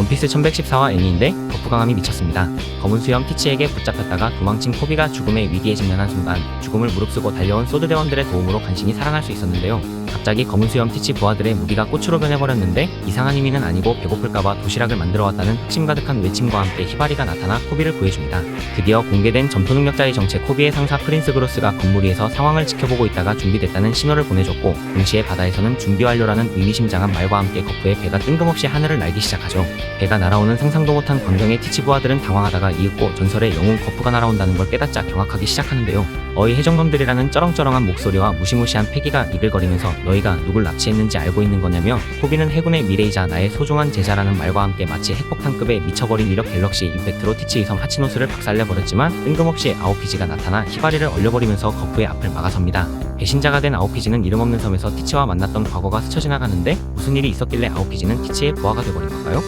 원피스 1114와 애니인데 강함이 미쳤습니다. 검은 수염 티치에게 붙잡혔다가 도망친 코비가 죽음의 위기에 직면한 순간 죽음을 무릅쓰고 달려온 소드 대원들의 도움으로 간신히 살아날 수 있었는데요. 갑자기 검은 수염 티치 부하들의 무기가 꽃으로 변해버렸는데 이상한 의미는 아니고 배고플까봐 도시락을 만들어 왔다는 확신 가득한 외침과 함께 히바리가 나타나 코비를 구해줍니다. 드디어 공개된 전투 능력자의 정체 코비의 상사 프린스 그로스가 건물 위에서 상황을 지켜보고 있다가 준비됐다는 신호를 보내줬고 동시에 바다에서는 준비 완료라는 의미심장한 말과 함께 거푸의 배가 뜬금없이 하늘을 날기 시작하죠. 배가 날아오는 상상도 못한 광경에 티치 부하들은 당황하다가 이윽고 전설의 영웅 거푸가 날아온다는 걸 깨닫자 경악하기 시작하는데요. 어이 해적놈들이라는 쩌렁쩌렁한 목소리와 무시무시한 패기가 이글거리면서 너희가 누굴 납치했는지 알고 있는 거냐며 코비는 해군의 미래이자 나의 소중한 제자라는 말과 함께 마치 핵폭탄급의 미쳐버린 위력 갤럭시 임팩트로 티치 의성 하치노스를 박살내버렸지만 뜬금없이 아오피지가 나타나 히바리를 얼려버리면서 거푸의 앞을 막아섭니다. 배신자가 된 아오피지는 이름 없는 섬에서 티치와 만났던 과거가 스쳐 지나가는데 무슨 일이 있었길래 아오피지는 티치의 부하가 돼버린 걸까요?